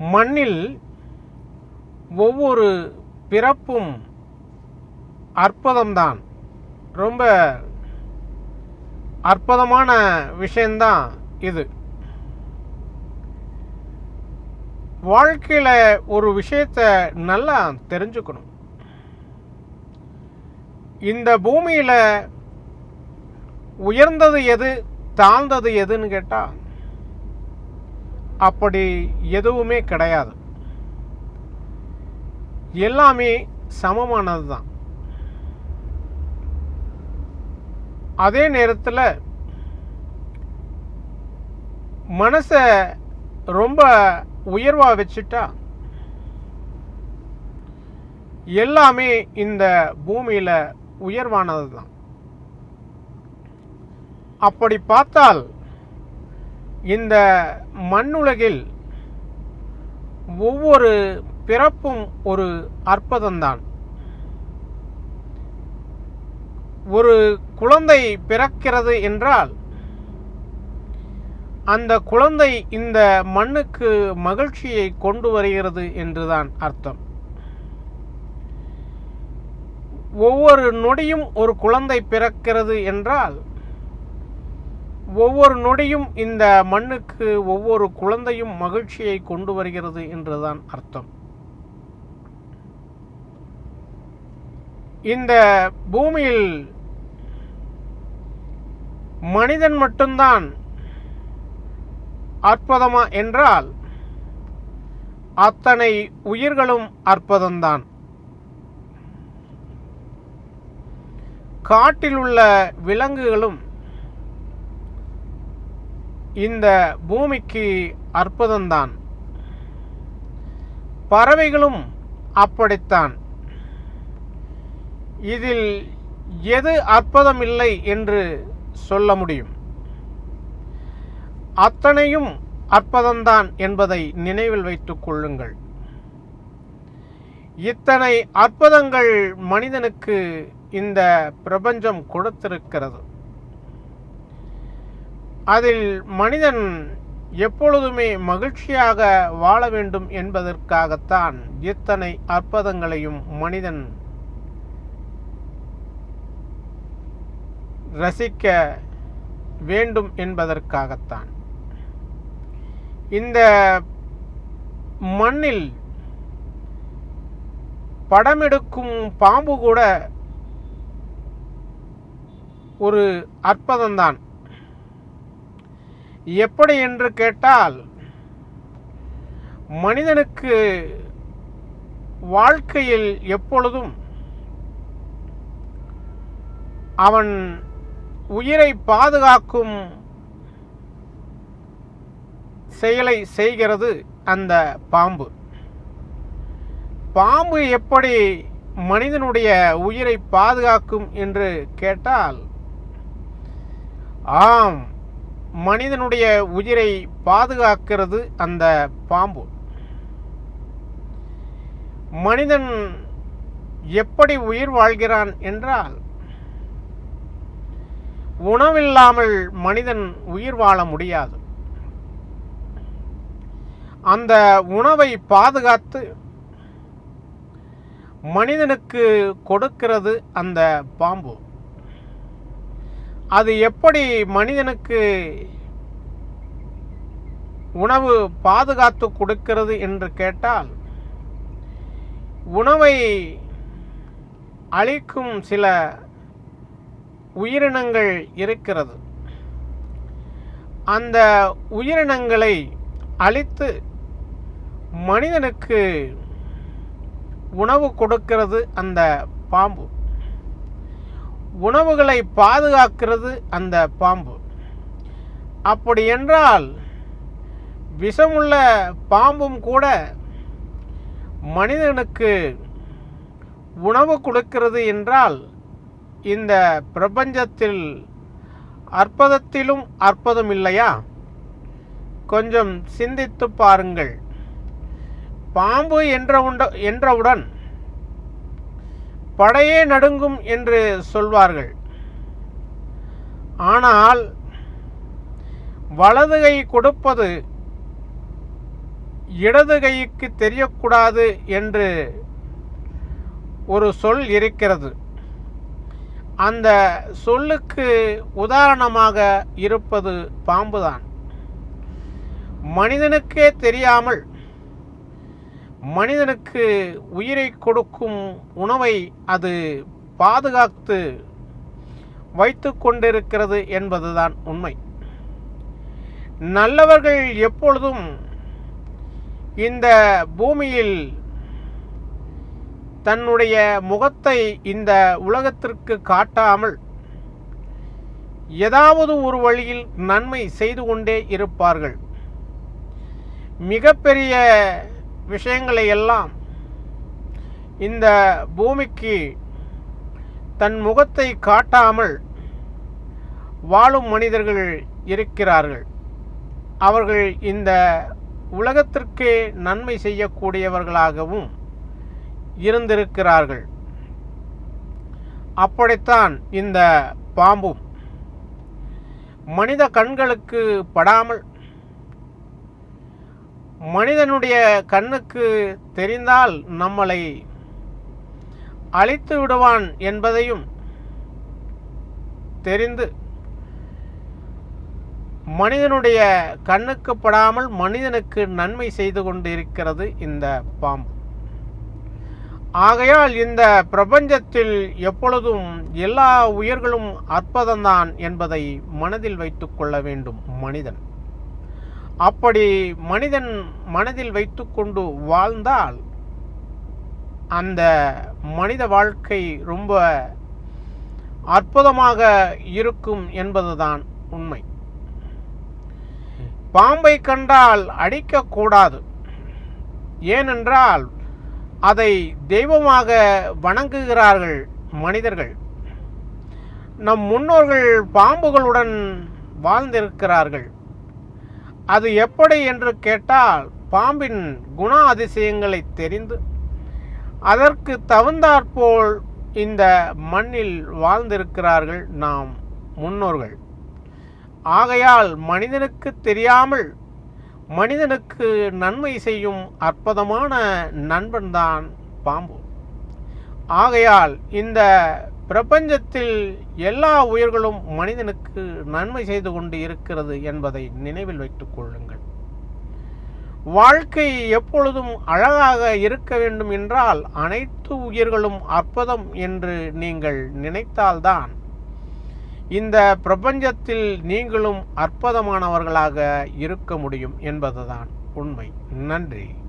மண்ணில் ஒவ்வொரு பிறப்பும் அற்புதம்தான். ரொம்ப அற்புதமான விஷயந்தான் இது. வாழ்க்கையில் ஒரு விஷயத்தை நல்லா தெரிஞ்சுக்கணும். இந்த பூமியில் உயர்ந்தது எது தாழ்ந்தது எதுன்னு கேட்டால் அப்படி எதுவுமே கிடையாது. எல்லாமே சமமானது தான். அதே நேரத்தில் மனசை ரொம்ப உயர்வாக வச்சுட்டா எல்லாமே இந்த பூமியில் உயர்வானது தான். அப்படி பார்த்தால் இந்த மண்ணுலகில் ஒவ்வொரு பிறப்பும் ஒரு அற்புதம்தான். ஒரு குழந்தை பிறக்கிறது என்றால் அந்த குழந்தை இந்த மண்ணுக்கு மகிழ்ச்சியை கொண்டு வருகிறது என்றுதான் அர்த்தம். ஒவ்வொரு நொடியும் ஒரு குழந்தை பிறக்கிறது என்றால் ஒவ்வொரு நொடியும் இந்த மண்ணுக்கு ஒவ்வொரு குழந்தையும் மகிழ்ச்சியை கொண்டு வருகிறது என்றுதான் அர்த்தம். இந்த பூமியில் மனிதன் மட்டும்தான் அற்புதமா என்றால் அத்தனை உயிர்களும் அற்புதம்தான். காட்டில் உள்ள விலங்குகளும் இந்த பூமிக்கு அற்புதம்தான். பறவைகளும் அப்படித்தான். இதில் எது அற்புதமில்லை என்று சொல்ல முடியும். அத்தனையும் அற்புதம்தான் என்பதை நினைவில் வைத்துக் கொள்ளுங்கள். இத்தனை அற்புதங்கள் மனிதனுக்கு இந்த பிரபஞ்சம் கொடுத்திருக்கிறது. அதில் மனிதன் எப்பொழுதுமே மகிழ்ச்சியாக வாழ வேண்டும் என்பதற்காகத்தான் இத்தனை அற்புதங்களையும் மனிதன் ரசிக்க வேண்டும் என்பதற்காகத்தான். இந்த மண்ணில் படமெடுக்கும் பாம்பு கூட ஒரு அற்புதம்தான். எப்படி என்று கேட்டால் மனிதனுக்கு வாழ்க்கையில் எப்பொழுதும் அவன் உயிரை பாதுகாக்கும் செயலை செய்கிறது அந்த பாம்பு. பாம்பு எப்படி மனிதனுடைய உயிரை பாதுகாக்கும் என்று கேட்டால் ஆம் மனிதனுடைய உயிரை பாதுகாக்கிறது அந்த பாம்பு. மனிதன் எப்படி உயிர் வாழ்கிறான் என்றால் உணவில்லாமல் மனிதன் உயிர் வாழ முடியாது. அந்த உணவை பாதுகாத்து மனிதனுக்கு கொடுக்கிறது அந்த பாம்பு. அது எப்படி மனிதனுக்கு உணவு பாதுகாத்து கொடுக்கிறது என்று கேட்டால் உணவை அளிக்கும் சில உயிரினங்கள் இருக்கிறது. அந்த உயிரினங்களை அழித்து மனிதனுக்கு உணவு கொடுக்கிறது அந்த பாம்பு. உணவுகளை பாதுகாக்கிறது அந்த பாம்பு. அப்படி என்றால் விஷமுள்ள பாம்பும் கூட மனிதனுக்கு உணவு கொடுக்கிறது என்றால் இந்த பிரபஞ்சத்தில் அற்புதத்திலும் அற்புதம் இல்லையா கொஞ்சம் சிந்தித்து பாருங்கள். பாம்பு என்ற உண்ட என்றவுடன் படையே நடுங்கும் என்று சொல்வார்கள். ஆனால் வலது கை கொடுப்பது இடது கைக்கு தெரியக்கூடாது என்று ஒரு சொல் இருக்கிறது. அந்த சொல்லுக்கு உதாரணமாக இருப்பது பாம்புதான். மனிதனுக்கே தெரியாமல் மனிதனுக்கு உயிரை கொடுக்கும் உணவை அது பாதுகாத்து வைத்து கொண்டிருக்கிறது என்பதுதான் உண்மை. நல்லவர்கள் எப்பொழுதும் இந்த பூமியில் தன்னுடைய முகத்தை இந்த உலகத்திற்கு காட்டாமல் ஏதாவது ஒரு வழியில் நன்மை செய்து கொண்டே இருப்பார்கள். மிகப்பெரிய விஷயங்களை எல்லாம் இந்த பூமிக்கு தன் முகத்தை காட்டாமல் வாழும் மனிதர்கள் இருக்கிறார்கள். அவர்கள் இந்த உலகத்திற்கே நன்மை செய்யக்கூடியவர்களாகவும் இருந்திருக்கிறார்கள். அப்படித்தான் இந்த பாம்பும். மனித கண்களுக்கு படாமல் மனிதனுடைய கண்ணுக்கு தெரிந்தால் நம்மளை அழித்து விடுவான் என்பதையும் தெரிந்து மனிதனுடைய கண்ணுக்கு படாமல் மனிதனுக்கு நன்மை செய்து கொண்டு இருக்கிறது இந்த பாம்பு. ஆகையால் இந்த பிரபஞ்சத்தில் எப்பொழுதும் எல்லா உயிர்களும் அற்புதம்தான் என்பதை மனதில் வைத்துக்கொள்ள வேண்டும் மனிதன். அப்படி மனிதன் மனதில் வைத்துக்கொண்டு வாழ்ந்தால் அந்த மனித வாழ்க்கை ரொம்ப அற்புதமாக இருக்கும் என்பதுதான் உண்மை. பாம்பை கண்டால் அடிக்கக்கூடாது. ஏனென்றால் அதை தெய்வமாக வணங்குகிறார்கள் மனிதர்கள். நம் முன்னோர்கள் பாம்புகளுடன் வாழ்ந்திருக்கிறார்கள். அது எப்படி என்று கேட்டால் பாம்பின் குண அதிசயங்களை தெரிந்து அதற்கு தகுந்தாற்போல் இந்த மண்ணில் வாழ்ந்திருக்கிறார்கள் நாம் முன்னோர்கள். ஆகையால் மனிதனுக்கு தெரியாமல் மனிதனுக்கு நன்மை செய்யும் அற்புதமான நண்பன்தான் பாம்பு. ஆகையால் இந்த பிரபஞ்சத்தில் எல்லா உயிர்களும் மனிதனுக்கு நன்மை செய்து கொண்டு இருக்கிறது என்பதை நினைவில் வைத்துக் கொள்ளுங்கள். வாழ்க்கை எப்பொழுதும் அழகாக இருக்க வேண்டும் என்றால் அனைத்து உயிர்களும் அற்புதம் என்று நீங்கள் நினைத்தால்தான் இந்த பிரபஞ்சத்தில் நீங்களும் அற்புதமானவர்களாக இருக்க முடியும் என்பதுதான் உண்மை. நன்றி.